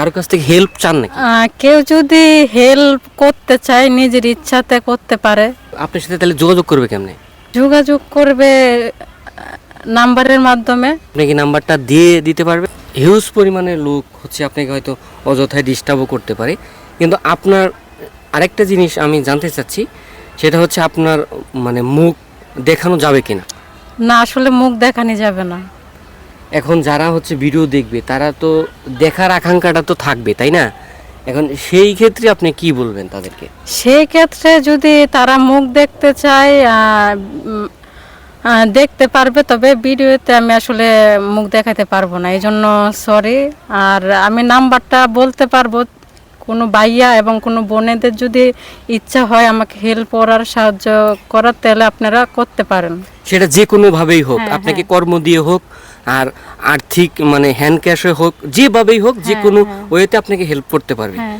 কারও কাছ থেকে হেল্প চান নাকি? কেউ যদি হেল্প করতে চায় নিজের ইচ্ছাতে করতে পারে। আপনার সাথে তাহলে যোগাযোগ করবে কেমনে? যোগাযোগ করবে নাম্বারের মাধ্যমে। আপনি কি নাম্বারটা দিয়ে দিতে পারবে হিউজ পরিমাণের লোক হচ্ছে আপনাকে হয়তো অযথায় ডিস্টার্বও করতে পারে। কিন্তু আপনার আরেকটা জিনিস আমি জানতে চাচ্ছি সেটা হচ্ছে আপনার মানে মুখ দেখানো যাবে কিনা? না আসলে মুখ দেখানি যাবে না। এখন যারা হচ্ছে ভিডিও দেখবে তারা তো দেখার আকাঙ্ক্ষাটা তো থাকবে তাই না? এখন সেই ক্ষেত্রে আপনি কি বলবেন তাদেরকে? সেই ক্ষেত্রে যদি তারা মুখ দেখতে চায় দেখতে পারবে তবে ভিডিওতে আমি আসলে মুখ দেখাতে পারব না। এই জন্য সরি আর আমি নাম্বারটা বলতে পারব। কোনো ভাইয়া এবং কোনো বোনেদের যদি ইচ্ছা হয় আমাকে হেল্প করার সাহায্য করার তাহলে আপনারা করতে পারেন। সেটা যে কোনোভাবেই হোক হ্যাঁ, আপনাকে কর্ম দিয়ে হোক আর আর্থিক মানে হ্যান্ড ক্যাশে হোক যেভাবেই হোক যে হ্যাঁ, কোনো হ্যাঁ। ওয়েতে আপনাকে হেল্প করতে পারবে হ্যাঁ